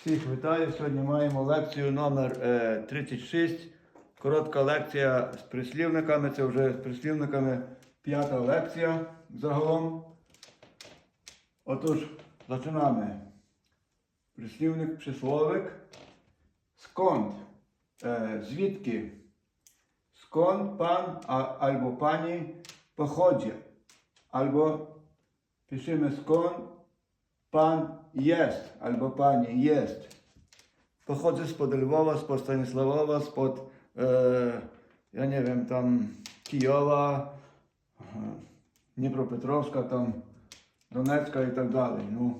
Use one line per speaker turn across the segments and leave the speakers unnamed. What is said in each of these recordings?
Всіх вітаю. Сьогодні маємо лекцію номер е, 36. Коротка лекція з прислівниками. Це вже з прислівниками п'ята лекція загалом. Отож, починаємо. Прислівник, присловик. Сконд. Е, звідки? Сконд пан а, або пані походять. Або пишемо сконд Pan jest albo pani jest. Pochodzę spod Lwowa, spod Stanisławowa, spod, e, ja nie wiem, tam Kijowa, e, tam Donecka i tak dalej. No.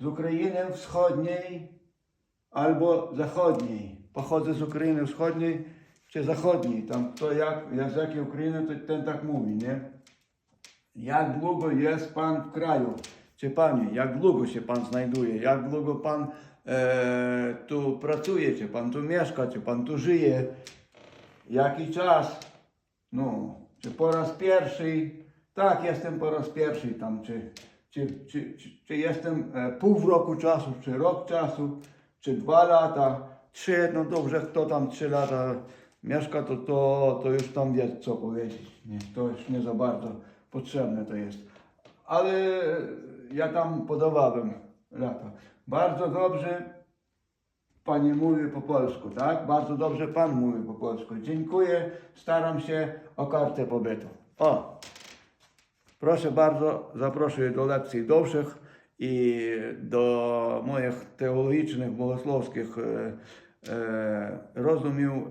Z Ukrainy Wschodniej albo Zachodniej. Pochodzę z Ukrainy Wschodniej czy Zachodniej. Tam kto jak, jak z jakiej Ukrainy, to ten tak mówi, nie? Jak długo jest Pan w kraju? Czy Panie, jak długo się Pan znajduje? Jak długo Pan e, tu pracuje? Czy Pan tu mieszka? Czy Pan tu żyje? Jaki czas? No, czy po raz pierwszy? Tak, jestem po raz pierwszy tam. Czy, czy, czy, czy, czy jestem e, pół roku czasu, czy rok czasu, czy dwa lata, trzy, no dobrze, kto tam trzy lata mieszka, to, to, to już tam wie, co powiedzieć. Nie, to już nie za bardzo potrzebne to jest. Ale ja tam podawałem lata. Bardzo dobrze Panie mówi po polsku, tak? Bardzo dobrze Pan mówi po polsku. Dziękuję, staram się o kartę pobytu. O! Proszę bardzo, zaproszę do lekcji довших i do moich teologicznych, bogosłowskich e, e, rozumiów,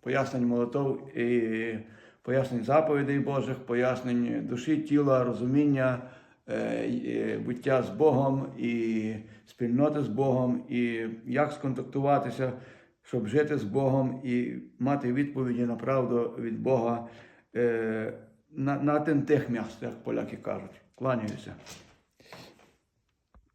пояснень молитов і пояснень заповідей Божих, пояснень душі, тіла, розуміння, е, буття з Богом і спільноти з Богом, і як сконтактуватися, щоб жити з Богом і мати відповіді на правду від Бога е, на, на місцях, як поляки кажуть. Кланяюся.